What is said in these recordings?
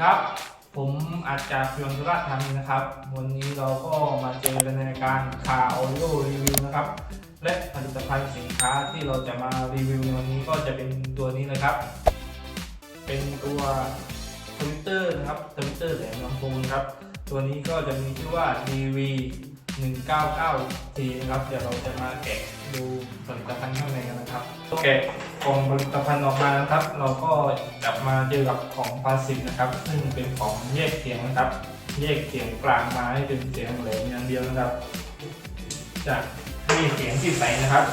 ครับ ผมอาจจะเพียงสุราษฎร์ธานีนะครับ วันนี้เราก็มาเจอกันในการคาออดิโอรีวิวนะครับ และผลิตภัณฑ์สินค้าที่เราจะมารีวิวในวันนี้ก็จะเป็นตัวนี้เลยครับ เป็นตัวทวิตเตอร์นะครับทวิตเตอร์แหลมลำโพงนครับ ตัวนี้ก็จะมีชื่อว่า DV 199 T นะครับ เดี๋ยวเราจะมาแกะดูผลิตภัณฑ์ข้างในกันนะครับแกะก ล่องผลิตภัณฑ์ออกมานะครับ เราก็จับมาเจอกับของพลาสติกนะครับ ซึ่งเป็นของแยกเสียงนะครับ แยกเสียงกลางมาให้เป็นเสียงแหลมอย่างเดียวนะครับจะให้เสียงที่ใสนะครับ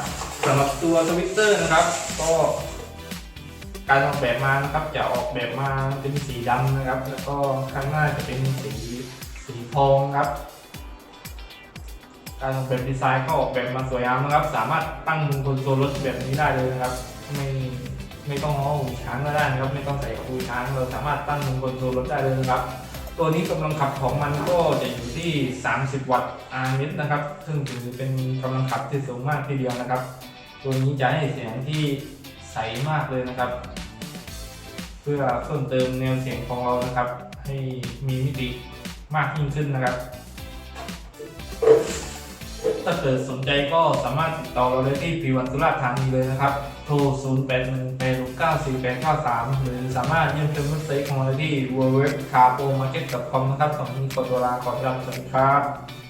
สำหรับตัวทวิตเตอร์นะครับ ก็การออกแบบมานะครับจะออกแบบมาเป็นสีดำนะครับ แล้วก็ข้างหน้าจะเป็นสีสีทองครับ การออกแบบดีไซน์ก็ออกแบบมาสวยงามนะครับ สามารถตั้งบนคอนโซลรถแบบนี้ได้เลยนะครับ ไม่ไม่ต้องเอาหูช้างก็ได้นะครับ ไม่ต้องใส่หูช้างเราสามารถตั้งบนคอนโซลรถได้เลยนะครับ ตัวนี้กำลังขับของมันก็จะอยู่ที่ 30 วัตต์ RMS นะครับ ซึ่งถือเป็นกำลังขับที่สูงมากทีเดียวนะครับ ตัวนี้จะให้เสียงที่ใสมากเลยนะครับ เพื่อเพิ่มเติมแนวเสียงของเรานะครับ ให้มีมิติมากยิ่งขึ้นนะครับ ถ้าเกิดสนใจก็สามารถติดต่อเราได้ที่พีวันสุราษฎร์ธานีเลยนะครับ โทร 0 8 1 8 6 9 4 8 9 3 หรือสามารถเยี่ยมชมเว็บไซต์ของเราได้ที่ www.carpomarket.com นะครับสำหรับวันนี้ขอตัวลาขอลาสวัสดีครับ